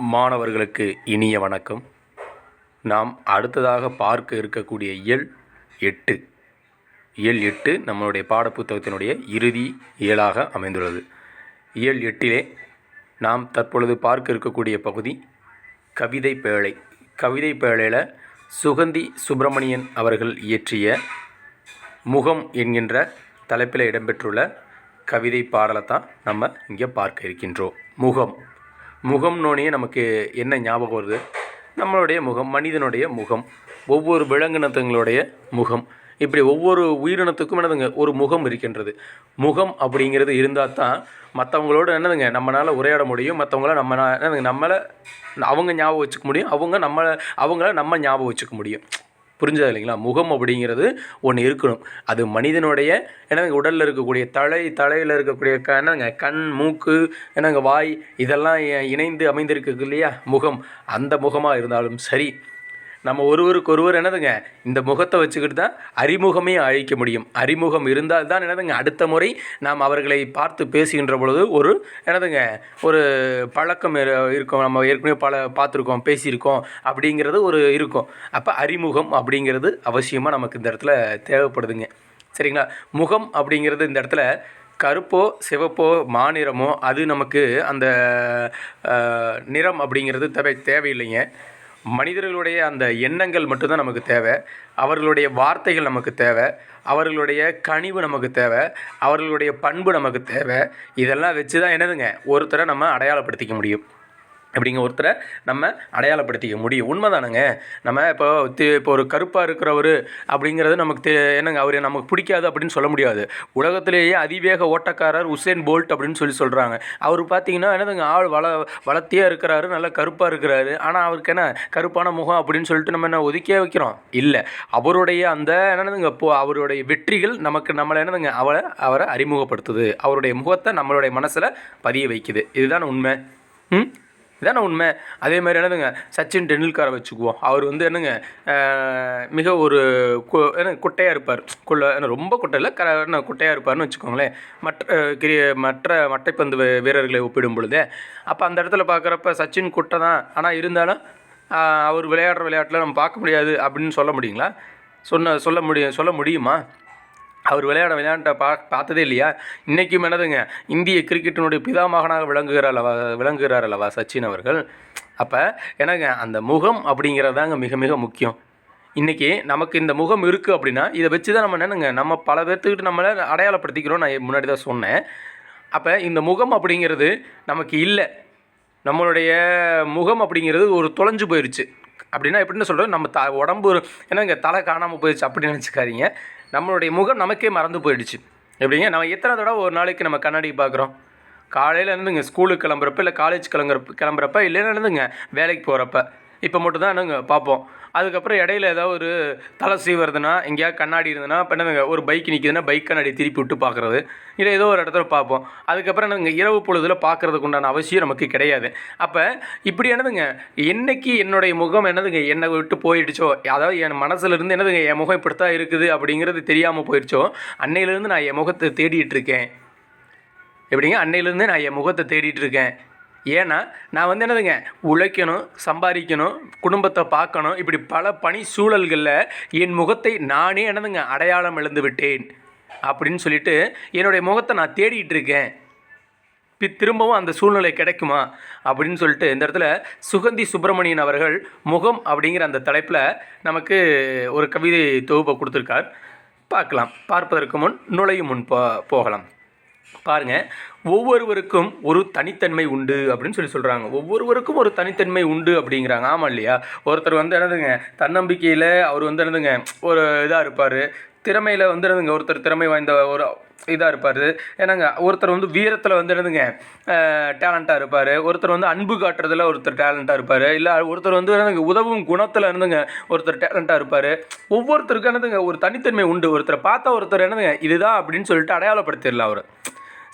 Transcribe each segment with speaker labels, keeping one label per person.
Speaker 1: மாணவர்களுக்கு இனிய வணக்கம். நாம் அடுத்ததாக பார்க்க இருக்கக்கூடிய இயல் எட்டு. இயல் எட்டு நம்மளுடைய பாடப்புத்தகத்தினுடைய இறுதி இயலாக அமைந்துள்ளது. இயல் எட்டிலே நாம் தற்பொழுது பார்க்க இருக்கக்கூடிய பகுதி கவிதை பேழை. கவிதை பேழையில் சுகந்தி சுப்பிரமணியன் அவர்கள் இயற்றிய முகம் என்கின்ற தலைப்பில் இடம்பெற்றுள்ள கவிதை பாடலை தான் நம்ம இங்கே பார்க்க இருக்கின்றோம். முகம். முகம்னோடனே நமக்கு என்ன ஞாபகம் வருது? நம்மளுடைய முகம் மனிதனுடைய முகம் ஒவ்வொரு விலங்கினத்துங்களுடைய முகம். இப்படி ஒவ்வொரு உயிரினத்துக்கும் என்னதுங்க? ஒரு முகம் இருக்கின்றது. முகம் அப்படிங்கிறது இருந்தால் தான் மற்றவங்களோட என்னதுங்க? நம்மளால் உரையாட முடியும். மற்றவங்கள நம்ம என்னதுங்க? நம்மளை அவங்க ஞாபகம் வச்சுக்க முடியும். அவங்க நம்மளை அவங்கள நம்ம ஞாபகம் வச்சுக்க முடியும். புரிஞ்சது இல்லைங்களா? முகம் அப்படிங்கிறது ஒன்று இருக்கணும். அது மனிதனுடைய என்னங்க உடலில் இருக்கக்கூடிய தலை தலையில் இருக்கக்கூடிய க என்னங்க கண் மூக்கு என்னங்க வாய் இதெல்லாம் இ- இணைந்து அமைந்திருக்கு இல்லையா? முகம். அந்த முகமாக இருந்தாலும் சரி நம்ம ஒருவருக்கு ஒருவர் என்னதுங்க இந்த முகத்தை வச்சுக்கிட்டு தான் அறிமுகமே அழிக்க முடியும். அறிமுகம் இருந்தால் தான் என்னதுங்க அடுத்த முறை நாம் அவர்களை பார்த்து பேசுகின்ற பொழுது ஒரு என்னதுங்க ஒரு பழக்கம் இருக்கும். நம்ம ஏற்கனவே பல பார்த்துருக்கோம் பேசியிருக்கோம் அப்படிங்கிறது ஒரு இருக்கும். அப்போ அறிமுகம் அப்படிங்கிறது அவசியமாக நமக்கு இந்த இடத்துல தேவைப்படுதுங்க. சரிங்களா? முகம் அப்படிங்கிறது இந்த இடத்துல கருப்போ சிவப்போ மாநிறமோ அது நமக்கு அந்த நிறம் அப்படிங்கிறது தேவை தேவையில்லைங்க. மனிதர்களுடைய அந்த எண்ணங்கள் மட்டும்தான் நமக்கு தேவை. அவர்களுடைய வார்த்தைகள் நமக்கு தேவை. அவர்களுடைய கனிவு நமக்கு தேவை. அவர்களுடைய பண்பு நமக்கு தேவை. இதெல்லாம் வச்சு தான் என்னதுங்க? ஒருத்தரை நம்ம அடையாளப்படுத்திக்க முடியும். அப்படிங்கிற ஒருத்தரை நம்ம அடையாளப்படுத்திக்க முடியும். உண்மைதானங்க? நம்ம இப்போ இப்போ ஒரு கருப்பாக இருக்கிறவர் அப்படிங்கிறது நமக்கு தெ என்னங்க அவர் நமக்கு பிடிக்காது அப்படின்னு சொல்ல முடியாது. உலகத்திலேயே அதிவேக ஓட்டக்காரர் உசேன் போல்ட் அப்படின்னு சொல்லி சொல்கிறாங்க அவர் பார்த்தீங்கன்னா என்னதுங்க ஆள் வள வளர்த்தியாக இருக்கிறாரு நல்லா கருப்பாக இருக்கிறாரு. ஆனால் அவருக்கு என்ன கருப்பான முகம் அப்படின்னு சொல்லிட்டு நம்ம என்ன ஒதுக்கியே வைக்கிறோம்? இல்லை. அவருடைய அந்த என்னதுங்க இப்போ அவருடைய வெற்றிகள் நமக்கு நம்மளை என்னதுங்க அவரை அவரை அறிமுகப்படுத்துது. அவருடைய முகத்தை நம்மளுடைய மனசில் பதிய வைக்குது. இதுதான் உண்மை. ம்? இதான உண்மை? அதே மாதிரி என்னதுங்க? சச்சின் டெண்டுல்கரை வச்சுக்குவோம். அவர் வந்து என்னங்க மிக ஒரு கு- என்ன குட்டையாக இருப்பார். குள்ள ரொம்ப குட்டை இல்லை க என்ன குட்டையாக இருப்பார்னு வச்சுக்கோங்களேன். மற்ற கிரி மற்ற மட்டைப்பந்து வீரர்களை ஒப்பிடும் பொழுது. அப்போ அந்த இடத்துல பார்க்குறப்ப சச்சின் குட்டை தான். ஆனால் இருந்தாலும் அவர் விளையாடுற விளையாட்டில் நம்ம பார்க்க முடியாது அப்படின்னு சொல்ல முடியுங்களா? சொன்ன சொல்ல முடியும் சொல்ல முடியுமா? அவர் விளையாட விளையாண்ட பா பார்த்ததே இல்லையா? இன்றைக்கும் என்னதுங்க இந்திய கிரிக்கெட்டினுடைய பிதாமகனாக விளங்குகிறார் அல்லவா விளங்குகிறார் அல்லவா சச்சின் அவர்கள்? அப்போ என்னங்க அந்த முகம் அப்படிங்கிறதாங்க மிக மிக முக்கியம். இன்றைக்கி நமக்கு இந்த முகம் இருக்குது அப்படின்னா இதை வச்சு தான் நம்ம என்னங்க நம்ம பல பேர்த்துக்கிட்ட நம்மளை அடையாளப்படுத்திக்கிறோம் நான் முன்னாடி தான் சொன்னேன். அப்போ இந்த முகம் அப்படிங்கிறது நமக்கு இல்லை. நம்மளுடைய முகம் அப்படிங்கிறது ஒரு தொலைஞ்சு போயிடுச்சு அப்படின்னா எப்படின்னு சொல்கிறோம் நம்ம த உடம்பு ஒரு- இங்கே தலை காணாமல் போயிடுச்சு அப்படின்னு நினச்சிக்காதீங்க. நம்மளுடைய முகம் நமக்கே மறந்து போயிடுச்சு. எப்படிங்க? நம்ம எத்தனை தடவை ஒரு நாளைக்கு நம்ம கண்ணாடி பார்க்குறோம் காலையில் இருந்துங்க ஸ்கூலுக்கு கிளம்புறப்ப இல்லை காலேஜ் கிளம்புறப்ப கிளம்புறப்ப இல்லைன்னா இருந்துங்க வேலைக்கு போகிறப்ப இப்போ மட்டும் தான் பார்ப்போம். அதுக்கப்புறம் இடையில ஏதாவது ஒரு தலை சீவுறதுனா எங்கேயாவது கண்ணாடி இருந்ததுன்னா இப்போ என்னங்க ஒரு பைக் நிற்கிதுன்னா பைக் கண்ணாடி திருப்பி விட்டு பார்க்குறது. இல்லை ஏதோ ஒரு இடத்துல பார்ப்போம். அதுக்கப்புறம் என்னங்க இரவு பொழுதில் பார்க்குறதுக்கு உண்டான அவசியம் நமக்கு கிடையாது. அப்போ இப்படி என்னதுங்க என்னைக்கு என்னுடைய முகம் என்னதுங்க என்னை விட்டு போயிடுச்சோ அதாவது என் மனசுலேருந்து என்னதுங்க என் முகம் இப்படி தான் இருக்குது அப்படிங்கிறது தெரியாமல் போயிடுச்சோ அன்னையிலேருந்து நான் என் முகத்தை தேடிட்டு இருக்கேன். எப்படிங்க? அன்னையிலேருந்து நான் என் முகத்தை தேடிட்டு இருக்கேன். ஏன்னா நான் வந்து என்னதுங்க உழைக்கணும் சம்பாதிக்கணும் குடும்பத்தை பார்க்கணும் இப்படி பல பணி சூழல்களில் என் முகத்தை நானே என்னதுங்க அடையாளம் இழந்து விட்டேன் அப்படின்னு சொல்லிட்டு என்னுடைய முகத்தை நான் தேடிட்டு இருக்கேன். திரும்பவும் அந்த சூழ்நிலை கிடைக்குமா அப்படின்னு சொல்லிட்டு இந்த இடத்துல சுகந்தி சுப்பிரமணியன் அவர்கள் முகம் அப்படிங்கிற அந்த தலைப்பில் நமக்கு ஒரு கவிதை தொகுப்பை கொடுத்துருக்கார். பார்க்கலாம். பார்ப்பதற்கு முன் நுழையும் முன் போ போகலாம். பாருங்க. ஒவ்வொருவருக்கும் ஒரு தனித்தன்மை உண்டு அப்படின்னு சொல்லி சொல்கிறாங்க ஒவ்வொருவருக்கும் ஒரு தனித்தன்மை உண்டு அப்படிங்கிறாங்க. ஆமாம் இல்லையா? ஒருத்தர் வந்து என்னதுங்க தன்னம்பிக்கையில் அவர் வந்து என்னதுங்க ஒரு இதாக இருப்பார். திறமையில் வந்து என்னதுங்க ஒருத்தர் திறமை வாய்ந்த ஒரு இதாக இருப்பார். ஏன்னாங்க ஒருத்தர் வந்து வீரத்தில் வந்து என்னதுங்க டேலண்ட்டாக இருப்பார். ஒருத்தர் வந்து அன்பு காட்டுறதுல ஒருத்தர் டேலண்ட்டாக இருப்பார். இல்லை ஒருத்தர் வந்து என்னதுங்க உதவும் குணத்தில் இருந்துங்க ஒருத்தர் டேலண்ட்டாக இருப்பார். ஒவ்வொருத்தருக்கும் என்னதுங்க ஒரு தனித்தன்மை உண்டு. ஒருத்தரை பார்த்தா ஒருத்தர் என்னதுங்க இதுதான் அப்படின்னு சொல்லிட்டு அடையாளப்படுத்திடலாம் அவர்.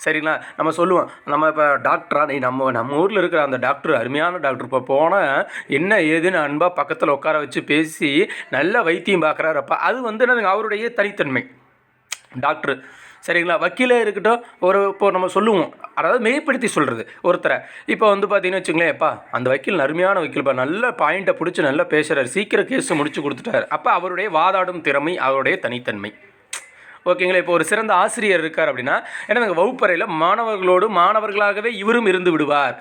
Speaker 1: சரிங்களா? நம்ம சொல்லுவோம் நம்ம இப்போ டாக்டரா நீ நம்ம நம்ம ஊரில் இருக்கிற அந்த டாக்டர் அருமையான டாக்டர் இப்போ போனால் என்ன ஏதுன்னு அன்பாக பக்கத்தில் உட்கார வச்சு பேசி நல்ல வைத்தியம் பார்க்குறாரு அப்போ அது வந்து என்னதுங்க? அவருடைய தனித்தன்மை. டாக்டர் சரிங்களா? வக்கீலே இருக்கட்டும் ஒரு இப்போ நம்ம சொல்லுவோம். அதாவது மெய்ப்படுத்தி சொல்கிறது ஒருத்தரை. இப்போ வந்து பார்த்தீங்கன்னு வச்சுங்களேன்ப்பா அந்த வக்கீல் அருமையான வக்கீல்ப்பா நல்ல பாயிண்ட்டை பிடிச்சி நல்லா பேசுகிறார் சீக்கிரம் கேஸ் முடிச்சு கொடுத்துட்டார். அப்போ அவருடைய வாதாடும் திறமை அவருடைய தனித்தன்மை. ஓகேங்களா? இப்போ ஒரு சிறந்த ஆசிரியர் இருக்கார் அப்படின்னா என்னங்க வகுப்பறையில் மாணவர்களோடு மாணவர்களாகவே இவரும் இருந்து விடுவார்.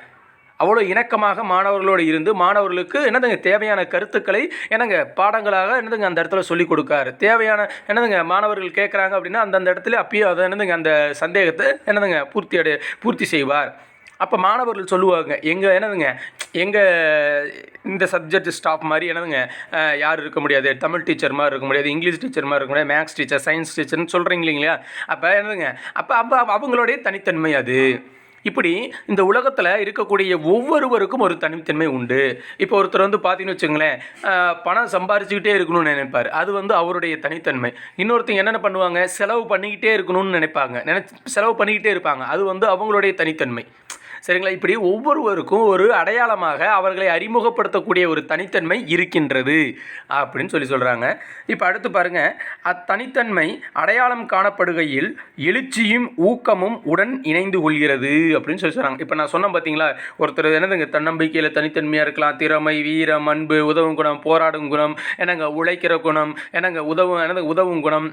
Speaker 1: அவ்வளோ இணக்கமாக மாணவர்களோடு இருந்து மாணவர்களுக்கு என்னதுங்க தேவையான கருத்துக்களை என்னங்க பாடங்களாக என்னதுங்க அந்த இடத்துல சொல்லிக் கொடுக்காரு. தேவையான என்னதுங்க மாணவர்கள் கேட்குறாங்க அப்படின்னா அந்தந்த இடத்துல அப்பயும் அதை என்னதுங்க அந்த சந்தேகத்தை என்னதுங்க பூர்த்தி அடை பூர்த்தி செய்வார். அப்போ மாணவர்கள் சொல்லுவாங்க எங்கள் என்னதுங்க எங்கள் இந்த சப்ஜெக்ட் ஸ்டாஃப் மாதிரி என்னதுங்க யார் இருக்க முடியாது தமிழ் டீச்சர் மாதிரி இருக்க முடியாது இங்கிலீஷ் டீச்சர் மாதிரி இருக்க முடியாது மேக்ஸ் டீச்சர் சயின்ஸ் டீச்சர்னு சொல்கிறீங்க இல்லைங்களா? அப்போ என்னதுங்க அப்போ அப்போ அவங்களுடைய தனித்தன்மை அது. இப்படி இந்த உலகத்தில் இருக்கக்கூடிய ஒவ்வொருவருக்கும் ஒரு தனித்தன்மை உண்டு. இப்போ ஒருத்தர் வந்து பார்த்தீங்கன்னு வச்சுங்களேன் பணம் சம்பாரிச்சுக்கிட்டே இருக்கணும்னு நினைப்பார். அது வந்து அவருடைய தனித்தன்மை. இன்னொருத்தங்க என்னென்ன பண்ணுவாங்க செலவு பண்ணிக்கிட்டே இருக்கணும்னு நினைப்பாங்க. நினச்சி செலவு பண்ணிக்கிட்டே இருப்பாங்க. அது வந்து அவங்களுடைய தனித்தன்மை. சரிங்களா? இப்படி ஒவ்வொருவருக்கும் ஒரு அடையாளமாக அவர்களை அறிமுகப்படுத்தக்கூடிய ஒரு தனித்தன்மை இருக்கின்றது அப்படின்னு சொல்லி சொல்கிறாங்க இப்போ அடுத்து பாருங்க. அத்தனித்தன்மை அடையாளம் காணப்படுகையில் எழுச்சியும் ஊக்கமும் உடன் இணைந்து கொள்கிறது அப்படின்னு சொல்லி சொல்கிறாங்க இப்போ நான் சொன்னேன் பார்த்தீங்களா ஒருத்தர் என்னதுங்க? தன்னம்பிக்கையில் தனித்தன்மையாக இருக்கலாம். திறமை வீரம் அன்பு உதவும் குணம் போராடும் குணம் என்னங்க? உழைக்கிற குணம் என்னங்க? உதவும் என்னது? உதவும் குணம்.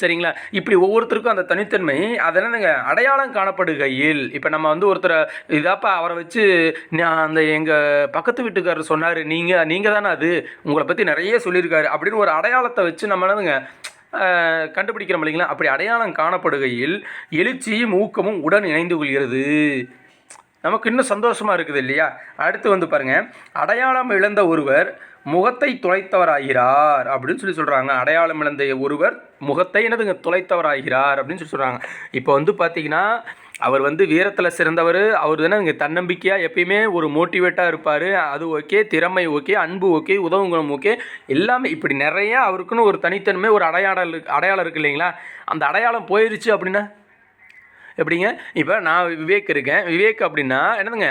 Speaker 1: சரிங்களா? இப்படி ஒவ்வொருத்தருக்கும் அந்த தனித்தன்மை அதெல்லாம் நீங்கள் அடையாளம் காணப்படுகையில். இப்போ நம்ம வந்து ஒருத்தரை இதாப்பா அவரை வச்சு நான் அந்த எங்கள் பக்கத்து வீட்டுக்காரர் சொன்னார் நீங்கள் நீங்கள் தானே அது உங்களை பற்றி நிறைய சொல்லியிருக்காரு அப்படின்னு ஒரு அடையாளத்தை வச்சு நம்ம என்னதுங்க கண்டுபிடிக்கிறோம் இல்லைங்களா? அப்படி அடையாளம் காணப்படுகையில் எழுச்சியும் ஊக்கமும் உடன் இணைந்து கொள்கிறது. நமக்கு இன்னும் சந்தோஷமாக இருக்குது இல்லையா? அடுத்து வந்து பாருங்கள் அடையாளம் இழந்த ஒருவர் முகத்தை துளைத்தவராகிறார் அப்படின்னு சொல்லி சொல்கிறாங்க அடையாளம் இழந்த ஒருவர் முகத்தை என்னதுங்க? துளைத்தவராகிறார் அப்படின்னு சொல்லி சொல்கிறாங்க இப்போ வந்து பார்த்தீங்கன்னா அவர் வந்து வீரத்தில் சிறந்தவர். அவர் தானே இங்கே தன்னம்பிக்கையாக எப்பயுமே ஒரு மோட்டிவேட்டாக இருப்பார். அது ஓகே திறமை ஓகே அன்பு ஓகே உதவும் குணம் ஓகே எல்லாமே இப்படி நிறைய அவருக்குன்னு ஒரு தனித்தன்மை ஒரு அடையாளம் அடையாளம் இருக்குது இல்லைங்களா? அந்த அடையாளம் போயிருச்சு அப்படின்னா எப்படிங்க? இப்போ நான் விவேக் இருக்கேன். விவேக் அப்படின்னா என்னதுங்க?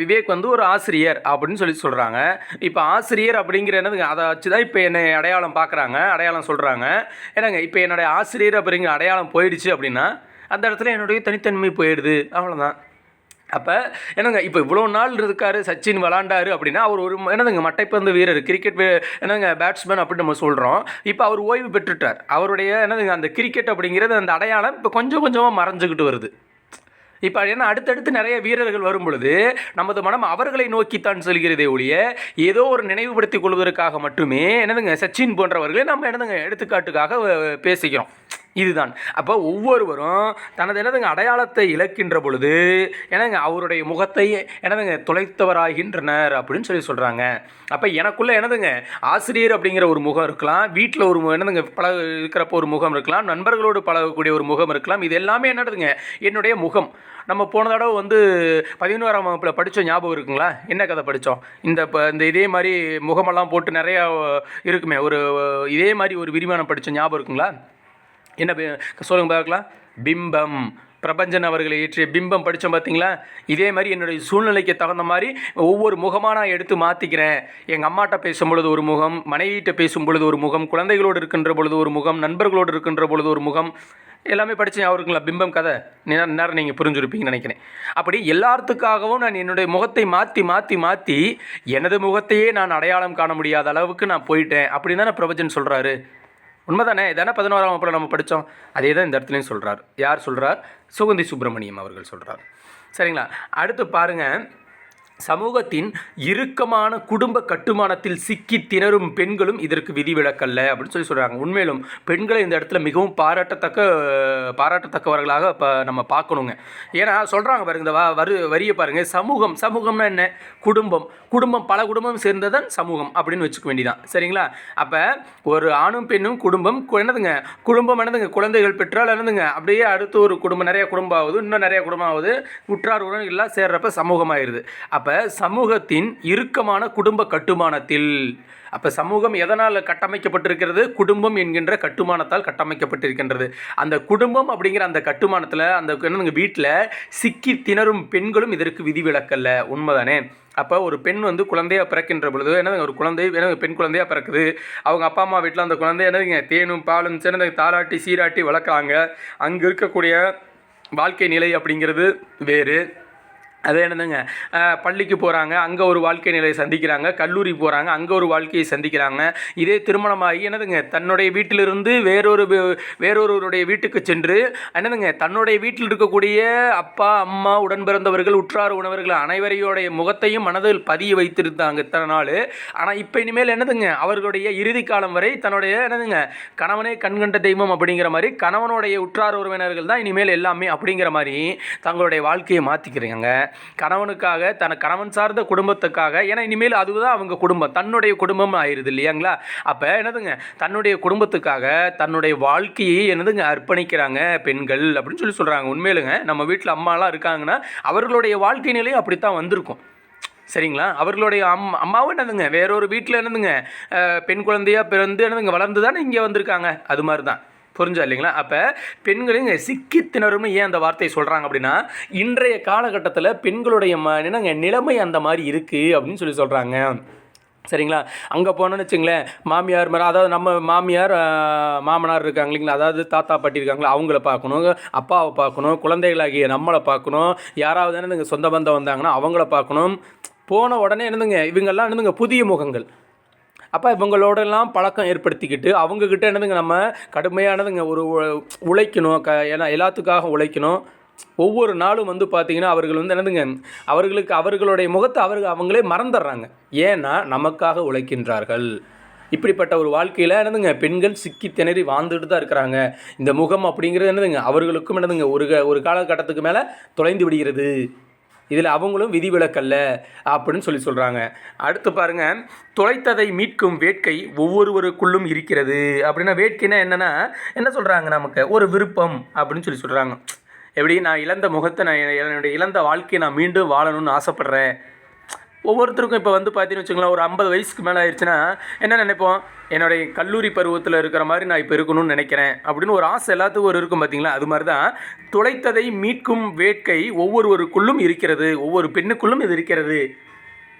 Speaker 1: விவேக் வந்து ஒரு ஆசிரியர் அப்படின்னு சொல்லி சொல்கிறாங்க இப்போ ஆசிரியர் அப்படிங்கிற என்னதுங்க? அதை வச்சு தான் இப்போ என்னை அடையாளம் பார்க்குறாங்க அடையாளம் சொல்கிறாங்க என்னங்க? இப்போ என்னுடைய ஆசிரியர் அப்படிங்கிற அடையாளம் போயிடுச்சு அப்படின்னா அந்த இடத்துல என்னுடைய தனித்தன்மை போயிடுது. அவ்வளோதான் அப்போ என்னங்க இப்போ இவ்வளோ நாள் இருக்காரு சச்சின் விளாண்டாரு அப்படின்னா அவர் ஒரு என்னதுங்க மட்டைப்பந்து வீரர் கிரிக்கெட் வீ- என்னங்க பேட்ஸ்மேன் அப்படின்னு நம்ம சொல்கிறோம் இப்போ அவர் ஓய்வு பெற்றுட்டார். அவருடைய என்னதுங்க அந்த கிரிக்கெட் அப்படிங்கிறது அந்த அடையாளம் இப்போ கொஞ்சம் கொஞ்சமாக மறைஞ்சுக்கிட்டு வருது. இப்போ ஏன்னா அடுத்தடுத்து நிறைய வீரர்கள் வரும் பொழுது நமது மனம் அவர்களை நோக்கித்தான் செல்கிறதே ஒழிய ஏதோ ஒரு நினைவுபடுத்திக் கொள்வதற்காக மட்டுமே என்னதுங்க சச்சின் போன்றவர்களை நம்ம என்னதுங்க எடுத்துக்காட்டுக்காக பேசிக்கிறோம். இதுதான். அப்போ ஒவ்வொருவரும் தனது என்னதுங்க அடையாளத்தை இழக்கின்ற பொழுது என்னங்க அவருடைய முகத்தை என்னதுங்க துளைத்தவராகின்றனர் அப்படின்னு சொல்லி சொல்கிறாங்க அப்போ எனக்குள்ளே என்னதுங்க ஆசிரியர் அப்படிங்கிற ஒரு முகம் இருக்கலாம் வீட்டில் ஒரு மு- என்னதுங்க பழ இருக்கிறப்போ ஒரு முகம் இருக்கலாம் நண்பர்களோடு பழகக்கூடிய ஒரு முகம் இருக்கலாம் இது எல்லாமே என்னதுங்க என்னுடைய முகம். நம்ம போன தடவை வந்து பதினோராம் வகுப்பில் படித்த ஞாபகம் இருக்குங்களா? என்ன கதை படித்தோம் இந்த இப்போ இந்த இதே மாதிரி முகமெல்லாம் போட்டு நிறையா இருக்குமே ஒரு இதே மாதிரி ஒரு விரிவானம் படித்த ஞாபகம் இருக்குங்களா? என்ன சொல்லுங்கள் சொல்லுங்க பார்க்கலாம் பிம்பம். பிரபஞ்சன் அவர்களை இயற்றிய பிம்பம் படித்தோம் பார்த்தீங்களா இதே மாதிரி என்னுடைய சூழ்நிலைக்கு தகுந்த மாதிரி ஒவ்வொரு முகமாக நான் எடுத்து மாற்றிக்கிறேன் எங்கள் அம்மாட்ட பேசும் பொழுது ஒரு முகம் மனைவிட்ட பேசும் பொழுது ஒரு முகம் குழந்தைகளோடு இருக்கின்ற பொழுது ஒரு முகம் நண்பர்களோடு இருக்கின்ற பொழுது ஒரு முகம். எல்லாமே படித்து அவருக்குங்களா? பிம்பம் கதை. நேரம் நீங்கள் புரிஞ்சுருப்பீங்கன்னு நினைக்கிறேன். அப்படி எல்லாத்துக்காகவும் நான் என்னுடைய முகத்தை மாற்றி மாற்றி மாற்றி எனது முகத்தையே நான் அடையாளம் காண முடியாத அளவுக்கு நான் போயிட்டேன் அப்படின்னு தானே பிரபஞ்சன் சொல்கிறாரு உண்மைதானே? இதானே பதினோராம் வகுப்பில் நம்ம படித்தோம் அதே தான் இந்த இடத்துலையும் சொல்கிறார் யார் சொல்கிறார் சுகந்தி சுப்பிரமணியம் அவர்கள் சொல்கிறார் சரிங்களா? அடுத்து பாருங்கள் சமூகத்தின் இறுக்கமான குடும்ப கட்டுமானத்தில் சிக்கி திணறும் பெண்களும் இதற்கு விதிவிலக்கல்ல அப்படின்னு சொல்லி சொல்கிறாங்க உண்மையிலும் பெண்களை இந்த இடத்துல மிகவும் பாராட்டத்தக்க பாராட்டத்தக்கவர்களாக இப்போ நம்ம பார்க்கணுங்க. ஏன்னா சொல்கிறாங்க பாருங்க இந்த வரு வரியை பாருங்கள் சமூகம் சமூகம்னா என்ன? குடும்பம். குடும்பம் பல குடும்பம் சேர்ந்ததன் சமூகம் அப்படின்னு வச்சுக்க வேண்டிதான். சரிங்களா? அப்போ ஒரு ஆணும் பெண்ணும் குடும்பம் என்னதுங்க? குடும்பம் என்னதுங்க? குழந்தைகள் பெற்றால் என்னதுங்க? அப்படியே அடுத்து ஒரு குடும்பம் நிறைய குடும்பம் ஆகுது இன்னும் நிறைய குடும்பம் ஆகுது. உற்றார் உறவினர்கள் எல்லாம் சேர்றப்ப சமூகமாயிருது. அப்போ அப்போ சமூகத்தின் இறுக்கமான குடும்ப கட்டுமானத்தில் அப்போ சமூகம் எதனால் கட்டமைக்கப்பட்டிருக்கிறது? குடும்பம் என்கின்ற கட்டுமானத்தால் கட்டமைக்கப்பட்டிருக்கின்றது. அந்த குடும்பம் அப்படிங்கிற அந்த கட்டுமானத்தில் அந்த என்னங்க வீட்டில் சிக்கி திணறும் பெண்களும் இதற்கு விதிவிலக்கல்ல. உண்மைதானே? அப்போ ஒரு பெண் வந்து குழந்தையாக பிறக்கின்ற பொழுது என்னதுங்க ஒரு குழந்தை என்ன பெண் குழந்தையாக பிறக்குது? அவங்க அப்பா அம்மா வீட்டில் அந்த குழந்தை என்னதுங்க தேனும் பாலும் சிறந்த தாளாட்டி சீராட்டி வளர்க்குறாங்க. அங்கே இருக்கக்கூடிய வாழ்க்கை நிலை அப்படிங்கிறது வேறு. அது என்னதுங்க? பள்ளிக்கு போகிறாங்க அங்கே ஒரு வாழ்க்கை நிலையை சந்திக்கிறாங்க கல்லூரி போகிறாங்க அங்கே ஒரு வாழ்க்கையை சந்திக்கிறாங்க. இதே திருமணமாகி என்னதுங்க? தன்னுடைய வீட்டிலிருந்து வேறொரு வேறொருவருடைய வீட்டுக்கு சென்று என்னதுங்க? தன்னுடைய வீட்டில் இருக்கக்கூடிய அப்பா அம்மா உடன் பிறந்தவர்கள் உற்றார் உணவர்கள் அனைவரையோடைய முகத்தையும் மனதில் பதிய வைத்திருந்தாங்க இத்தனை நாள். ஆனால் இப்போ இனிமேல் என்னதுங்க? அவர்களுடைய இறுதி காலம் வரை தன்னுடைய என்னதுங்க? கணவனே கண்கண்ட தெய்வம் அப்படிங்கிற மாதிரி கணவனுடைய உற்றார் உறவினர்கள் தான் இனிமேல் எல்லாமே அப்படிங்கிற மாதிரி தங்களுடைய வாழ்க்கையை மாற்றிக்கிறீங்க கணவனுக்காக தன் கணவன் சார்ந்த குடும்பத்துக்காக. ஏன்னா இனிமேல் அதுதான் அவங்க குடும்பம். தன்னுடைய குடும்பம் ஆயிடுது இல்லையாங்களா? அப்போ என்னதுங்க? தன்னுடைய குடும்பத்துக்காக தன்னுடைய வாழ்க்கையை என்னதுங்க அர்ப்பணிக்கிறாங்க பெண்கள் அப்படின்னு சொல்லி சொல்கிறாங்க உண்மையிலுங்க நம்ம வீட்டில் அம்மாலாம் இருக்காங்கன்னா அவர்களுடைய வாழ்க்கை நிலையும் அப்படித்தான் வந்திருக்கும். சரிங்களா? அவர்களுடைய அம் அம்மாவும் என்னதுங்க வேறொரு வீட்டில் என்னதுங்க பெண் குழந்தையாக பிறந்து என்னதுங்க வளர்ந்து தானே இங்கே வந்திருக்காங்க. அது மாதிரி தான் புரிஞ்சா இல்லைங்களா? அப்போ பெண்களும் சிக்கி திணறும்னு ஏன் அந்த வார்த்தையை சொல்கிறாங்க அப்படின்னா இன்றைய காலகட்டத்தில் பெண்களுடைய ம என்னங்க நிலைமை அந்த மாதிரி இருக்குது அப்படின்னு சொல்லி சொல்கிறாங்க சரிங்களா? அங்கே போனோன்னு வச்சுங்களேன் மாமியார் மாதிரி அதாவது நம்ம மாமியார் மாமனார் இருக்காங்க இல்லைங்களா? அதாவது தாத்தா பாட்டி இருக்காங்களா? அவங்கள பார்க்கணும் அப்பாவை பார்க்கணும் குழந்தைகளாகிய நம்மளை பார்க்கணும் யாராவது என்னதுங்க சொந்த பந்தம் வந்தாங்கன்னா அவங்கள பார்க்கணும். போன உடனே என்னதுங்க இவங்கெல்லாம் என்னதுங்க புதிய முகங்கள். அப்போ இவங்களோடலாம் பழக்கம் ஏற்படுத்திக்கிட்டு அவங்கக்கிட்ட என்னதுங்க நம்ம கடுமையானதுங்க ஒரு உ- உழைக்கணும் க ஏன்னா எல்லாத்துக்காக உழைக்கணும். ஒவ்வொரு நாளும் வந்து பார்த்திங்கன்னா அவர்கள் வந்து என்னதுங்க அவர்களுக்கு அவர்களுடைய முகத்தை அவர்கள் அவங்களே மறந்துடுறாங்க. ஏன்னா நமக்காக உழைக்கின்றார்கள். இப்படிப்பட்ட ஒரு வாழ்க்கையில் என்னதுங்க பெண்கள் சிக்கி திணறி வாழ்ந்துட்டு தான் இருக்கிறாங்க. இந்த முகம் அப்படிங்கிறது என்னதுங்க அவர்களுக்கும் என்னதுங்க ஒரு க- ஒரு காலகட்டத்துக்கு மேலே தொலைந்து விடுகிறது. இதில் அவங்களும் விதிவிலக்கல்ல அப்படின்னு சொல்லி சொல்கிறாங்க அடுத்து பாருங்கள் தொலைத்ததை மீட்கும் வேட்கை ஒவ்வொருவருக்குள்ளும் இருக்கிறது. அப்படின்னா வேட்கைனா என்னென்னா என்ன சொல்கிறாங்க நமக்கு? ஒரு விருப்பம் அப்படின்னு சொல்லி சொல்கிறாங்க எப்படி நான் இழந்த முகத்தை நான் என்னுடைய இழந்த வாழ்க்கையை நான் மீண்டும் வாழணும்னு ஆசைப்பட்றேன். ஒவ்வொருத்தருக்கும் இப்போ வந்து பார்த்தீங்கன்னு வச்சுங்களேன் ஒரு ஐம்பது வயசுக்கு மேலே ஆயிடுச்சுன்னா என்ன நினைப்போம்? என்னுடைய கல்லூரி பருவத்தில் இருக்கிற மாதிரி நான் இப்போ இருக்கணும்னு நினைக்கிறேன். அப்படின்னு ஒரு ஆசை எல்லாத்துக்கும் ஒரு இருக்கும் பார்த்தீங்களா அது மாதிரி தான் துளைத்ததை மீட்கும் வேட்கை ஒவ்வொருவருக்குள்ளும் இருக்கிறது ஒவ்வொரு பெண்ணுக்குள்ளும் இது இருக்கிறது.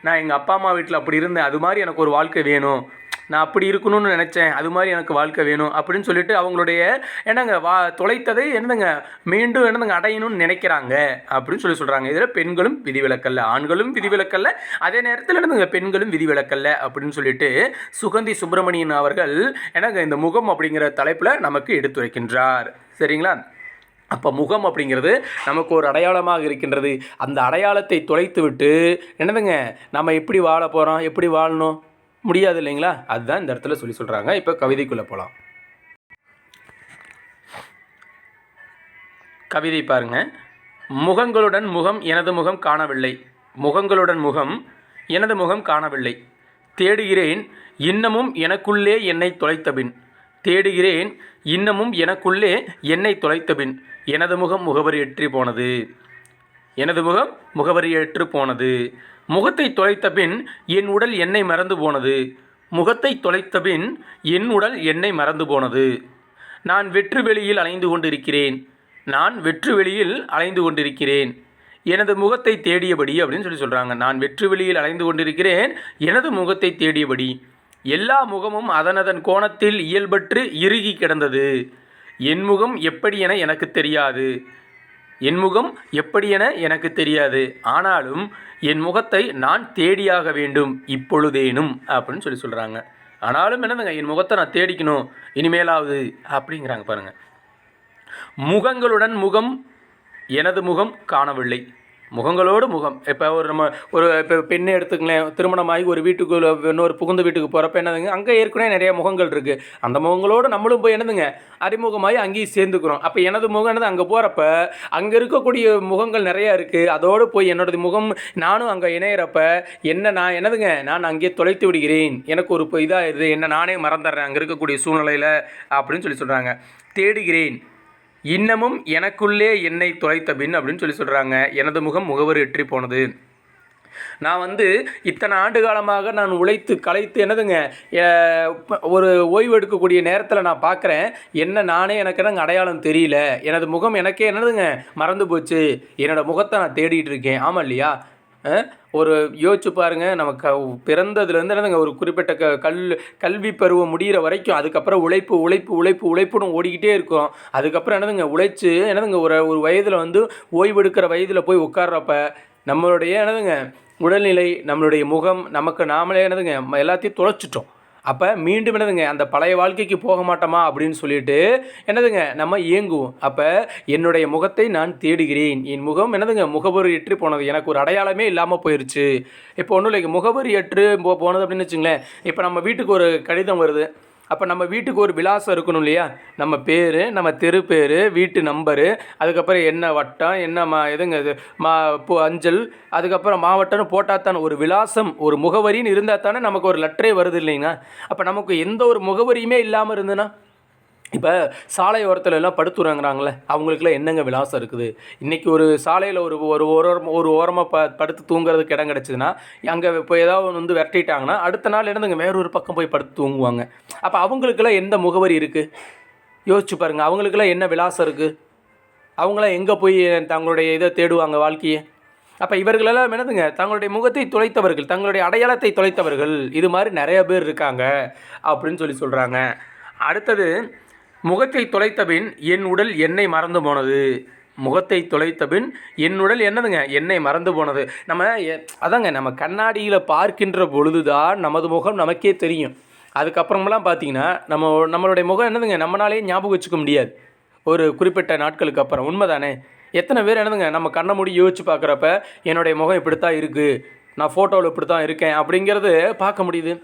Speaker 1: நான் எங்கள் அப்பா அம்மா வீட்டில் அப்படி இருந்தேன். அது மாதிரி எனக்கு ஒரு வாழ்க்கை வேணும். நான் அப்படி இருக்கணும்னு நினச்சேன். அது மாதிரி எனக்கு வாழ்க்கை வேணும் அப்படின்னு சொல்லிட்டு அவங்களுடைய என்னங்க வா தொலைத்ததை என்னதுங்க மீண்டும் என்னதுங்க அடையணும்னு நினைக்கிறாங்க அப்படின்னு சொல்லி சொல்கிறாங்க இதில் பெண்களும் விதிவிலக்கல்ல ஆண்களும் விதிவிலக்கல்ல அதே நேரத்தில் என்னதுங்க பெண்களும் விதிவிலக்கல்ல அப்படின்னு சொல்லிட்டு சுகந்தி சுப்பிரமணியன் அவர்கள் என்னங்க இந்த முகம் அப்படிங்கிற தலைப்பில் நமக்கு எடுத்துரைக்கின்றார். சரிங்களா? அப்போ முகம் அப்படிங்கிறது நமக்கு ஒரு அடையாளமாக இருக்கின்றது. அந்த அடையாளத்தை தொலைத்து விட்டு என்னதுங்க நம்ம எப்படி வாழ போகிறோம் எப்படி வாழணும்? முடியாது இல்லைங்களா அதுதான் இந்த இடத்துல சொல்லி சொல்கிறாங்க இப்போ கவிதைக்குள்ளே போகலாம் கவிதை பாருங்க. முகங்களுடன் முகம் எனது முகம் காணவில்லை. முகங்களுடன் முகம் எனது முகம் காணவில்லை. தேடுகிறேன் இன்னமும் எனக்குள்ளே என்னை தொலைத்தபின். தேடுகிறேன் இன்னமும் எனக்குள்ளே என்னை தொலைத்தபின். எனது முகம் முகவரியற்றி போனது. எனது முகம் முகவரியற்று போனது. முகத்தை தொலைத்த பின் என் உடல் என்னை மறந்து போனது. முகத்தை தொலைத்த பின் என் உடல் என்னை மறந்து போனது. நான் வெற்று வெளியில் அலைந்து கொண்டிருக்கிறேன். நான் வெற்று வெளியில் அலைந்து கொண்டிருக்கிறேன். எனது முகத்தை தேடியபடி அப்படின்னு சொல்லி சொல்கிறாங்க நான் வெற்று வெளியில் அலைந்து கொண்டிருக்கிறேன். எனது முகத்தை தேடியபடி. எல்லா முகமும் அதனதன் கோணத்தில் இயல்பற்று இறுகி கிடந்தது. என் முகம் எப்படி என எனக்கு தெரியாது. என் முகம் எப்படி என எனக்கு தெரியாது. ஆனாலும் என் முகத்தை நான் தேடியாக வேண்டும் இப்பொழுதேனும் அப்படின்னு சொல்லி சொல்கிறாங்க ஆனாலும் என்னதுங்க என் முகத்தை நான் தேடிக்கணும் இனிமேலாவது அப்படிங்கிறாங்க பாருங்கள் முகங்களுடன் முகம் எனது முகம் காணவில்லை. முகங்களோடு முகம். இப்போ ஒரு நம்ம ஒரு இப்போ பெண்ணை எடுத்துங்களேன் திருமணமாகி ஒரு வீட்டுக்குள்ளே இன்னொரு புகுந்த வீட்டுக்கு போகிறப்ப என்னதுங்க? அங்கே ஏற்கனவே நிறைய முகங்கள் இருக்குது அந்த முகங்களோடு நம்மளும் போய் என்னதுங்க? அறிமுகமாகி அங்கேயும் சேர்ந்துக்கிறோம். அப்போ எனது முகம் என்னது? அங்கே போகிறப்ப அங்கே இருக்கக்கூடிய முகங்கள் நிறையா இருக்குது அதோடு போய் என்னோடது முகம் நானும் அங்கே இணையிறப்ப என்ன நான் என்னதுங்க? நான் அங்கேயே தொலைத்து விடுகிறேன். எனக்கு ஒரு இதாக இது என்ன நானே மறந்துடுறேன். அங்கே இருக்கக்கூடிய சூழ்நிலையில் அப்படின்னு சொல்லி சொல்கிறாங்க தேடுகிறேன். இன்னமும் எனக்குள்ளே என்னை தொலைத்த பின் அப்படின்னு சொல்லி சொல்கிறாங்க எனது முகம் முகவரி எற்றி போனது. நான் வந்து இத்தனை ஆண்டு காலமாக நான் உழைத்து களைத்து என்னதுங்க ஒரு ஓய்வு எடுக்கக்கூடிய நேரத்தில் நான் பார்க்குறேன் என்ன நானே எனக்கு என்னங்க அடையாளம் தெரியல. எனது முகம் எனக்கே என்னதுங்க மறந்து போச்சு. என்னோடய முகத்தை நான் தேடிட்டு இருக்கேன். ஆமாம் இல்லையா? ஒரு யோசிச்சு பாருங்க நம்ம க பிறந்ததுலேருந்து என்னதுங்க ஒரு குறிப்பிட்ட க கல் கல்வி பருவம் முடிகிற வரைக்கும் அதுக்கப்புறம் உழைப்பு உழைப்பு உழைப்பு உழைப்புன்னு ஓடிக்கிட்டே இருக்கும். அதுக்கப்புறம் என்னதுங்க உழைச்சி என்னதுங்க ஒரு ஒரு வயதில் வந்து ஓய்வெடுக்கிற வயதில் போய் உட்கார்றப்ப நம்மளுடைய என்னதுங்க உடல்நிலை நம்மளுடைய முகம் நமக்கு நாமளே என்னதுங்க எல்லாத்தையும் தொலைச்சிட்டோம். அப்போ மீண்டும் என்னதுங்க அந்த பழைய வாழ்க்கைக்கு போக மாட்டோமா அப்படின்னு சொல்லிட்டு என்னதுங்க நம்ம இயங்குவோம். அப்போ என்னுடைய முகத்தை நான் தேடுகிறேன். என் முகம் என்னதுங்க முகவரி எற்று போனது. எனக்கு ஒரு அடையாளமே இல்லாமல் போயிடுச்சு இப்போ ஒன்றும் இல்லை முகவரி எற்று போ போனது அப்படின்னு வச்சுங்களேன். இப்போ நம்ம வீட்டுக்கு ஒரு கடிதம் வருது. அப்போ நம்ம வீட்டுக்கு ஒரு விலாசம் இருக்கணும் இல்லையா? நம்ம பேர் நம்ம தெரு பேர் வீட்டு நம்பரு அதுக்கப்புறம் என்ன வட்டம் என்ன மா எதுங்க இது? மா இப்போ அஞ்சல் அதுக்கப்புறம் மாவட்டம்னு போட்டால் தானே ஒரு விலாசம் ஒரு முகவரின்னு இருந்தால் தானே நமக்கு ஒரு லெட்டரே வருது இல்லைங்களா? அப்போ நமக்கு எந்த ஒரு முகவரியுமே இல்லாமல் இருந்ததுன்னா? இப்போ சாலை ஓரத்துல எல்லாம் படுத்துறாங்கிறாங்களே அவங்களுக்குலாம் என்னங்க விலாசம் இருக்குது? இன்றைக்கி ஒரு சாலையில் ஒரு ஒரு ஓரம் ஒரு ஓரமாக ப படுத்து தூங்குறதுக்கு இடம் கிடச்சிதுன்னா அங்கே இப்போ ஏதாவது ஒன்று வந்து விரட்டிட்டாங்கன்னா அடுத்த நாள் என்னதுங்க வேற ஒரு பக்கம் போய் படுத்து தூங்குவாங்க. அப்போ அவங்களுக்கெல்லாம் எந்த முகவரி இருக்குது யோசிச்சு பாருங்கள் அவங்களுக்கெல்லாம் என்ன விலாசம் இருக்குது அவங்களாம் எங்கே போய் தங்களுடைய இதை தேடுவாங்க வாழ்க்கையை? அப்போ இவர்களெல்லாம் என்னதுங்க தங்களுடைய முகத்தை தொலைத்தவர்கள் தங்களுடைய அடையாளத்தை தொலைத்தவர்கள் இது மாதிரி நிறைய பேர் இருக்காங்க அப்படின்னு சொல்லி சொல்கிறாங்க அடுத்தது முகத்தை தொலைத்தபின் என் உடல் என்னை மறந்து போனது. முகத்தை தொலைத்தபின் என் உடல் என்னதுங்க? என்னை மறந்து போனது. நம்ம எ- அதாங்க நம்ம கண்ணாடியில் பார்க்கின்ற பொழுதுதான் நமது முகம் நமக்கே தெரியும். அதுக்கப்புறமெல்லாம் பார்த்தீங்கன்னா நம்ம நம்மளுடைய முகம் என்னதுங்க? நம்மளாலே ஞாபகம் வச்சுக்க முடியாது. ஒரு குறிப்பிட்ட நாட்களுக்கு அப்புறம். உண்மைதானே? எத்தனை பேர் என்னதுங்க? நம்ம கண்ணை மூடி யோசிச்சு பார்க்குறப்ப என்னுடைய முகம் இப்படித்தான் இருக்குது நான் ஃபோட்டோவில் இப்படி தான் இருக்கேன் அப்படிங்கிறது பார்க்க முடியுது.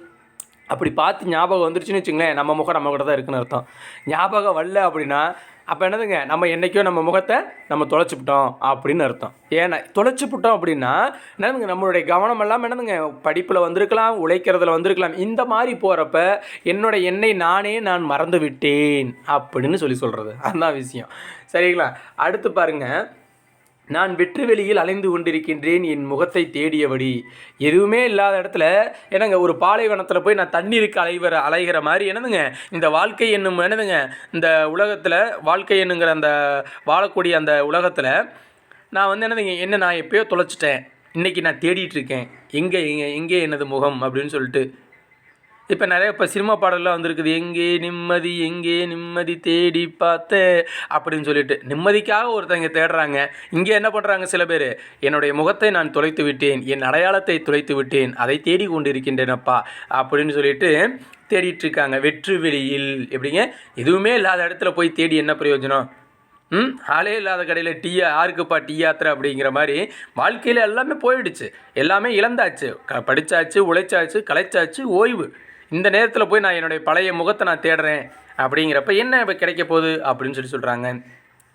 Speaker 1: அப்படி பார்த்து ஞாபகம் வந்துருச்சுன்னு வச்சுங்களேன் நம்ம முகம் நம்ம கூட தான் இருக்குன்னு அர்த்தம். ஞாபகம் வரல அப்படின்னா அப்போ என்னதுங்க? நம்ம என்றைக்கோ நம்ம முகத்தை நம்ம தொலைச்சிவிட்டோம் அப்படின்னு அர்த்தம். ஏன்னா தொலைச்சிவிட்டோம் அப்படின்னா என்னதுங்க? நம்மளுடைய கவனம் எல்லாம் என்னதுங்க? படிப்பில் வந்திருக்கலாம் உழைக்கிறதுல வந்திருக்கலாம். இந்த மாதிரி போகிறப்ப என்னோட எண்ணெய் நானே நான் மறந்து விட்டேன் அப்படின்னு சொல்லி சொல்கிறது அதுதான் விஷயம். சரிங்களா? அடுத்து பாருங்கள் நான் வெற்றி வெளியில் அலைந்து கொண்டிருக்கின்றேன் என் முகத்தை தேடியபடி. எதுவுமே இல்லாத இடத்துல என்னங்க ஒரு பாலைவனத்தில் போய் நான் தண்ணீருக்கு அலைவர அலைகிற மாதிரி என்னதுங்க? இந்த வாழ்க்கை என்னும் என்னதுங்க இந்த உலகத்தில் வாழ்க்கை என்னுங்கிற அந்த வாழக்கூடிய அந்த உலகத்தில் நான் வந்து என்னதுங்க என்ன நான் எப்பயோ தொலைச்சிட்டேன். இன்றைக்கி நான் தேடிட்டு இருக்கேன். எங்கே எங்கே எங்கே எனது முகம் அப்படின்னு சொல்லிட்டு இப்போ நிறைய இப்போ சினிமா பாடல்லாம் வந்திருக்குது. எங்கே நிம்மதி எங்கே நிம்மதி தேடி பார்த்து அப்படின்னு சொல்லிட்டு. நிம்மதிக்காக ஒருத்தங்க தேடுறாங்க. இங்கே என்ன பண்ணுறாங்க சில பேர்? என்னுடைய முகத்தை நான் தொலைத்து விட்டேன். என் அடையாளத்தை தொலைத்து விட்டேன். அதை தேடி கொண்டிருக்கின்றேனப்பா அப்படின்னு சொல்லிட்டு தேடிட்டுருக்காங்க வெற்று வெளியில். எப்படிங்க? எதுவுமே இல்லாத இடத்துல போய் தேடி என்ன பிரயோஜனம்? ம்? ஆளே இல்லாத கடையில் டீயா யாருக்குப்பா டீ யாத்திரை அப்படிங்கிற மாதிரி வாழ்க்கையில் எல்லாமே போயிடுச்சு. எல்லாமே இழந்தாச்சு. க படித்தாச்சு உழைச்சாச்சு கலைச்சாச்சு ஓய்வு. இந்த நேரத்தில் போய் நான் என்னுடைய பழைய முகத்தை நான் தேடுறேன் அப்படிங்கிறப்ப என்ன இப்போ கிடைக்க போகுது அப்படின்னு சொல்லி சொல்கிறாங்க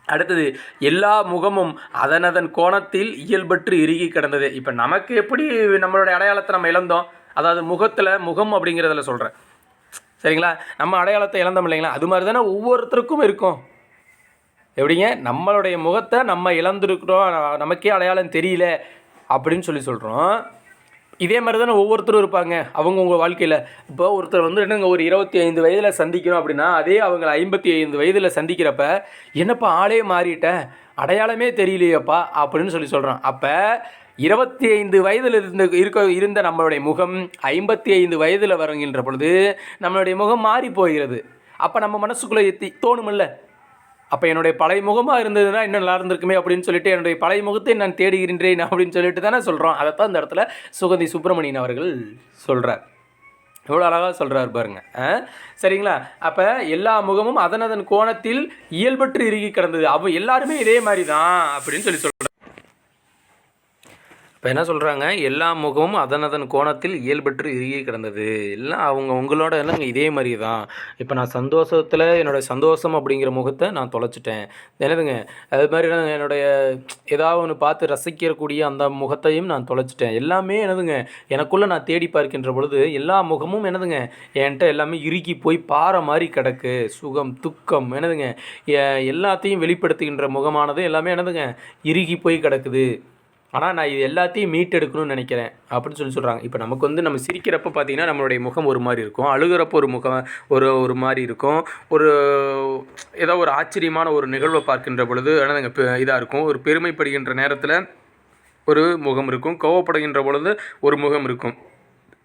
Speaker 1: அடுத்தது எல்லா முகமும் அதனதன் கோணத்தில் இயல்பற்று இறுகி கிடந்தது. இப்போ நமக்கு எப்படி நம்மளுடைய அடையாளத்தை நம்ம இழந்தோம்? அதாவது முகத்தில் முகம் அப்படிங்கிறதுல சொல்கிறேன் சரிங்களா? நம்ம அடையாளத்தை இழந்தோம் இல்லைங்களா? அது மாதிரி தானே ஒவ்வொருத்தருக்கும் இருக்கும். எப்படிங்க? நம்மளுடைய முகத்தை நம்ம இழந்திருக்கிறோம். நமக்கே அடையாளம் தெரியல அப்படின்னு சொல்லி சொல்கிறோம் இதே மாதிரி தானே ஒவ்வொருத்தரும் இருப்பாங்க. அவங்கவுங்க வாழ்க்கையில். இப்போ ஒருத்தர் வந்து என்னங்க ஒரு இருபத்தி ஐந்து வயதில் சந்திக்கணும் அப்படின்னா அதே அவங்களை ஐம்பத்தி ஐந்து வயதில் சந்திக்கிறப்ப என்னப்பா ஆளே மாறிட்டேன் அடையாளமே தெரியலையேப்பா அப்படின்னு சொல்லி சொல்கிறான் அப்போ இருபத்தி ஐந்து வயதில் இருந்த இருக்க இருந்த நம்மளுடைய முகம் ஐம்பத்தி ஐந்து வயதில் வருகின்ற பொழுது நம்மளுடைய முகம் மாறி போகிறது. அப்போ நம்ம மனசுக்குள்ளே எத்தி தோணுமில்ல. அப்போ என்னுடைய பழைய முகமாக இருந்ததுன்னா இன்னும் நல்லா இருந்திருக்குமே அப்படின்னு சொல்லிட்டு என்னுடைய பழைய முகத்தை நான் தேடுகின்றேன் அப்படின்னு சொல்லிட்டு தானே சொல்கிறோம் அதைத்தான் இந்த இடத்துல சுகந்தி சுப்பிரமணியன் அவர்கள் சொல்கிறார் எவ்வளோ அழகாக சொல்கிறார் பாருங்க. ஆ? சரிங்களா? அப்போ எல்லா முகமும் அதன் அதன் கோணத்தில் இயல்பற்று இறுகி கிடந்தது. அவ எல்லாருமே இதே மாதிரி தான் அப்படின்னு சொல்லி சொல்கிறார் இப்போ என்ன சொல்கிறாங்க எல்லா முகமும் அதனதன் கோணத்தில் இயல்பற்று இறுகி கிடந்தது. எல்லாம் அவங்க உங்களோட எல்லாம் இதே மாதிரி தான் இப்போ நான் சந்தோஷத்தில் என்னோடய சந்தோஷம் அப்படிங்கிற முகத்தை நான் தொலைச்சிட்டேன். என்னதுங்க? அது மாதிரி என்னுடைய ஏதாவது ஒன்று பார்த்து ரசிக்கக்கூடிய அந்த முகத்தையும் நான் தொலைச்சிட்டேன். எல்லாமே என்னதுங்க? எனக்குள்ளே நான் தேடி பார்க்கின்ற பொழுது எல்லா முகமும் என்னதுங்க? என்கிட்ட எல்லாமே இறுகி போய் பாறை மாதிரி கிடக்கு. சுகம் துக்கம் என்னதுங்க? எல்லாத்தையும் வெளிப்படுத்துகின்ற முகமானது எல்லாமே என்னதுங்க? இறுகி போய் கிடக்குது. ஆனால் நான் இது எல்லாத்தையும் மீட்டெடுக்கணும்னு நினைக்கிறேன் அப்படின்னு சொல்லி சொல்கிறாங்க இப்போ நமக்கு வந்து நம்ம சிரிக்கிறப்ப பார்த்தீங்கன்னா நம்மளுடைய முகம் ஒரு மாதிரி இருக்கும். அழுகிறப்போ ஒரு முகம் ஒரு ஒரு மாதிரி இருக்கும். ஒரு ஏதோ ஒரு ஆச்சரியமான ஒரு நிகழ்வை பார்க்கின்ற பொழுது என்னதுங்க இதாக இருக்கும். ஒரு பெருமைப்படுகின்ற நேரத்தில் ஒரு முகம் இருக்கும். கோவப்படுகின்ற பொழுது ஒரு முகம் இருக்கும்.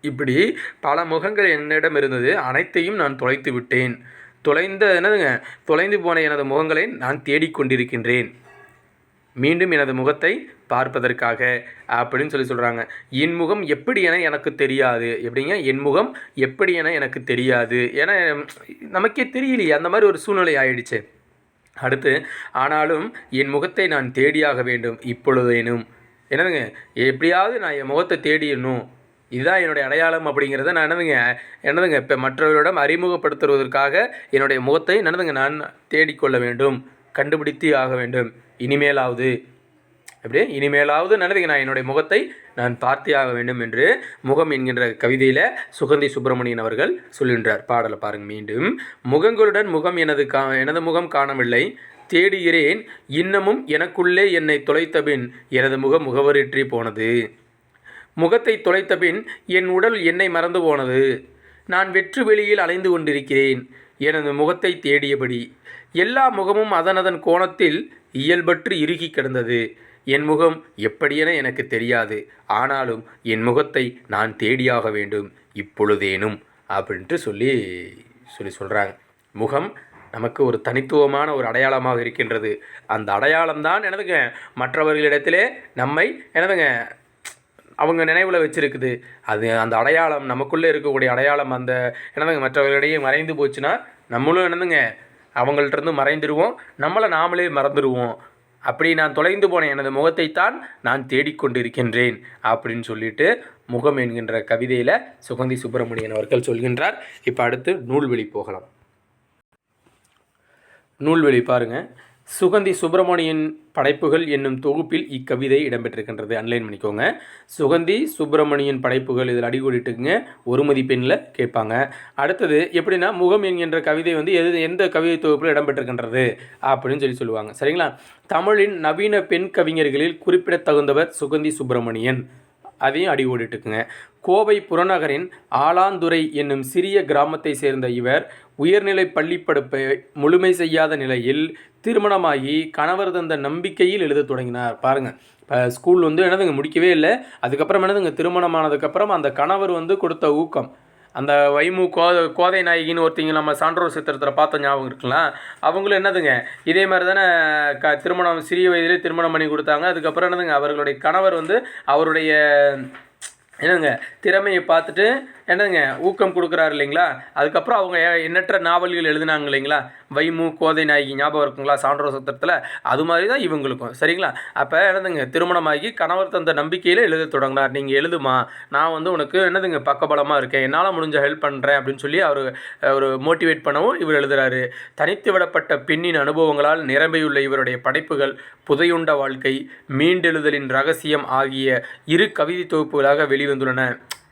Speaker 1: இப்படி பல முகங்கள் என்னிடம் இருந்தது. அனைத்தையும் நான் தொலைத்து விட்டேன். தொலைந்த என்னதுங்க? தொலைந்து போன எனது முகங்களை நான் தேடிக்கொண்டிருக்கின்றேன். மீண்டும் எனது முகத்தை பார்ப்பதற்காக அப்படின்னு சொல்லி சொல்கிறாங்க என் முகம் எப்படி என எனக்கு தெரியாது. எப்படிங்க? என் முகம் எப்படி என எனக்கு தெரியாது. ஏன்னா நமக்கே தெரியலையே அந்த மாதிரி ஒரு சூழ்நிலை ஆயிடுச்சு. அடுத்து ஆனாலும் என் முகத்தை நான் தேடியாக வேண்டும் இப்பொழுதேனும். என்னதுங்க? எப்படியாவது நான் என் முகத்தை தேடிடணும். இதுதான் என்னுடைய அடையாளம் அப்படிங்கிறத நான் என்னதுங்க? என்னதுங்க? இப்போ மற்றவர்களிடம் அறிமுகப்படுத்துவதற்காக என்னுடைய முகத்தை என்னதுங்க? நான் தேடிக்கொள்ள வேண்டும். கண்டுபிடித்து ஆக வேண்டும். இனிமேலாவது. அப்படியே இனிமேலாவது நல்லதுங்க நான் என்னுடைய முகத்தை நான் பார்த்தே ஆக வேண்டும் என்று முகம் என்கின்ற கவிதையில் சுகந்தி சுப்பிரமணியன் அவர்கள் சொல்கின்றார். பாடலை பாருங்கள் மீண்டும். முகங்களுடன் முகம் எனது கா எனது முகம் காணவில்லை. தேடுகிறேன். இன்னமும் எனக்குள்ளே என்னை தொலைத்தபின் எனது முகம் முகவரிற்றி போனது. முகத்தை தொலைத்தபின் என் உடல் என்னை மறந்து போனது. நான் வெற்று வெளியில் அலைந்து கொண்டிருக்கிறேன். எனது முகத்தை தேடியபடி. எல்லா முகமும் அதனதன் கோணத்தில் இயல்பற்று இறுகி கிடந்தது. என் முகம் எப்படியென எனக்கு தெரியாது. ஆனாலும் என் முகத்தை நான் தேடியாக வேண்டும். இப்பொழுதேனும் அப்படின்ட்டு சொல்லி சொல்லி சொல்கிறாங்க முகம் நமக்கு ஒரு தனித்துவமான ஒரு அடையாளமாக இருக்கின்றது. அந்த அடையாளம்தான் எனதுங்க மற்றவர்களிடத்திலே நம்மை எனதுங்க அவங்க நினைவில் வச்சுருக்குது. அது அந்த அடையாளம் நமக்குள்ளே இருக்கக்கூடிய அடையாளம் அந்த என்னதுங்க? மற்றவர்களிடையே மறைந்து போச்சுன்னா நம்மளும் என்னதுங்க? அவங்கள்ட்ட மறைந்துடுவோம் நம்மளை நாமளே மறந்துடுவோம் அப்படி நான் தொலைந்து போன எனது முகத்தைத்தான் நான் தேடிக்கொண்டிருக்கின்றேன் அப்படின்னு சொல்லிட்டு முகம் என்கின்ற கவிதையில் சுகந்தி சுப்பிரமணியன் அவர்கள் சொல்கின்றார். இப்போ அடுத்து நூல்வெளி போகலாம். நூல்வெளி பாருங்கள் சுகந்தி சுப்பிரமணியன் படைப்புகள் என்னும் தொகுப்பில் இக்கவிதை இடம்பெற்றிருக்கின்றது. அன்லைன் பண்ணிக்கோங்க. சுகந்தி சுப்பிரமணியன் படைப்புகள் இதில் அடிக்கோடிட்டுங்க ஒரு மதிப்பெண்ணில் கேட்பாங்க. அடுத்தது எப்படின்னா முகம் என்கின்ற கவிதை வந்து எது எந்த கவிதை தொகுப்பில் இடம்பெற்றிருக்கின்றது அப்படின்னு சொல்லி சொல்லுவாங்க. சரிங்களா? தமிழின் நவீன பெண் கவிஞர்களில் குறிப்பிடத்தகுந்தவர் சுகந்தி சுப்பிரமணியன். அதையும் அடி ஓடிட்டுக்குங்க கோவை புறநகரின் ஆலாந்துறை என்னும் சிறிய கிராமத்தை சேர்ந்த இவர் உயர்நிலை பள்ளிப்படிப்பை முழுமை செய்யாத நிலையில் திருமணமாகி கணவர் தந்த நம்பிக்கையில் எழுத தொடங்கினார். பாருங்கள் இப்போ ஸ்கூல் வந்து என்னதுங்க முடிக்கவே இல்லை. அதுக்கப்புறம் என்னதுங்க திருமணமானதுக்கப்புறம் அந்த கணவர் வந்து கொடுத்த ஊக்கம். அந்த வைமு கோ கோதை நாயகின்னு ஒருத்தங்க நம்ம சான்றோர் சித்திரத்தில் பார்த்த ஞாபகம் இருக்கலாம் அவங்களும் என்னதுங்க இதே மாதிரி தானே க திருமணம் சிறிய வயதிலே திருமணம் பண்ணி கொடுத்தாங்க. அதுக்கப்புறம் என்னதுங்க அவர்களுடைய கணவர் வந்து அவருடைய என்னங்க திறமையை பார்த்துட்டு என்னதுங்க ஊக்கம் கொடுக்குறாரு இல்லைங்களா? அதுக்கப்புறம் அவங்க எண்ணற்ற நாவல்கள் எழுதினாங்க இல்லைங்களா? வைமு கோதை நாயகி ஞாபகம் இருக்குங்களா? சான்றோர் சத்திரத்தில்? அது மாதிரி தான் இவங்களுக்கும். சரிங்களா? அப்போ என்னதுங்க திருமணமாகி கணவர் தந்த நம்பிக்கையில் எழுத தொடங்கினார். நீங்கள் எழுதுமா? நான் வந்து உனக்கு என்னதுங்க பக்கபலமாக இருக்கேன். என்னால் முடிஞ்ச ஹெல்ப் பண்ணுறேன் அப்படின்னு சொல்லி அவர் ஒரு மோட்டிவேட் பண்ணவும் இவர் எழுதுகிறாரு தனித்து விடப்பட்ட பெண்ணின் அனுபவங்களால் நிரம்பியுள்ள இவருடைய படைப்புகள் புதையுண்ட வாழ்க்கை மீண்டெழுதலின் ரகசியம் ஆகிய இரு கவிதை தொகுப்புகளாக வெளிவந்துள்ளன.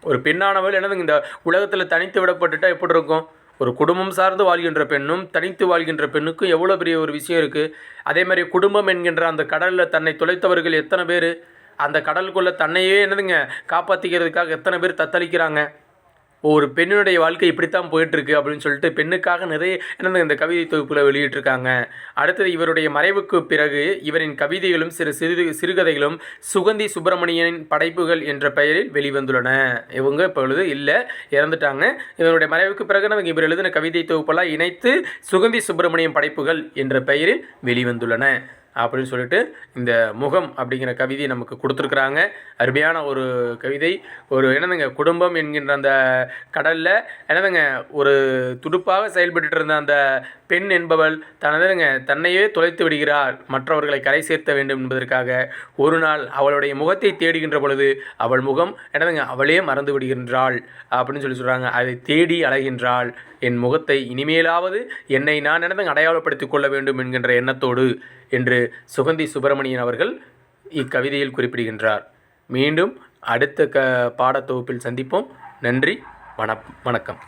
Speaker 1: ஒரு பெண்ணானவள் என்னதுங்க இந்த உலகத்தில் தனித்து விடப்பட்டுட்டா எப்படி இருக்கும்? ஒரு குடும்பம் சார்ந்து வாழ்கின்ற பெண்ணும் தனித்து வாழ்கின்ற பெண்ணுக்கும் எவ்வளோ பெரிய ஒரு விஷயம் இருக்குது அதே மாதிரி குடும்பம் என்கின்ற அந்த கடலில் தன்னை துளைத்தவர்கள் எத்தனை பேர்? அந்த கடலுக்குள்ளே தன்னையே என்னதுங்க காப்பாற்றிக்கிறதுக்காக எத்தனை பேர் தத்தளிக்கிறாங்க? ஒரு பெண்ணினுடைய வாழ்க்கை இப்படித்தான் போயிட்டுருக்கு அப்படின்னு சொல்லிட்டு பெண்ணுக்காக நிறைய என்ன இந்த கவிதை தொகுப்பில் வெளியிட்டிருக்காங்க. அடுத்தது இவருடைய மறைவுக்கு பிறகு இவரின் கவிதைகளும் சிறு சிறு சிறுகதைகளும் சுகந்தி சுப்பிரமணியனின் படைப்புகள் என்ற பெயரில் வெளிவந்துள்ளன. இவங்க இப்பொழுது இல்லை இறந்துட்டாங்க. இவருடைய மறைவுக்கு பிறகு நமக்கு இவர் எழுதின கவிதை தொகுப்பெல்லாம் இணைத்து சுகந்தி சுப்பிரமணியன் படைப்புகள் என்ற பெயரில் வெளிவந்துள்ளன. அப்படின்னு சொல்லிட்டு இந்த முகம் அப்படிங்கிற கவிதை நமக்கு கொடுத்துருக்குறாங்க. அருமையான ஒரு கவிதை. ஒரு என்னதுங்க குடும்பம் என்கின்ற அந்த கடலில் என்னதுங்க ஒரு துடுப்பாக செயல்பட்டு இருந்த அந்த பெண் என்பவள் தனதுங்க தன்னையே தொலைத்து விடுகிறார் மற்றவர்களை கரை சேர்த்த வேண்டும் என்பதற்காக ஒரு நாள் அவளுடைய முகத்தை தேடுகின்ற பொழுது அவள் முகம் என்னதுங்க அவளே மறந்து விடுகின்றாள் அப்படின்னு சொல்லி சொல்கிறாங்க அதை தேடி அலைகின்றாள். என் முகத்தை இனிமேலாவது என்னை நான் என்னதுங்க அடையாளப்படுத்திக் கொள்ள வேண்டும் என்கின்ற எண்ணத்தோடு என்று சுகந்தி சுப்பிரமணியன் அவர்கள் இக்கவிதையில் குறிப்பிடுகின்றார். மீண்டும் அடுத்த க பாடத்தொகுப்பில் சந்திப்போம். நன்றி. வண வணக்கம்.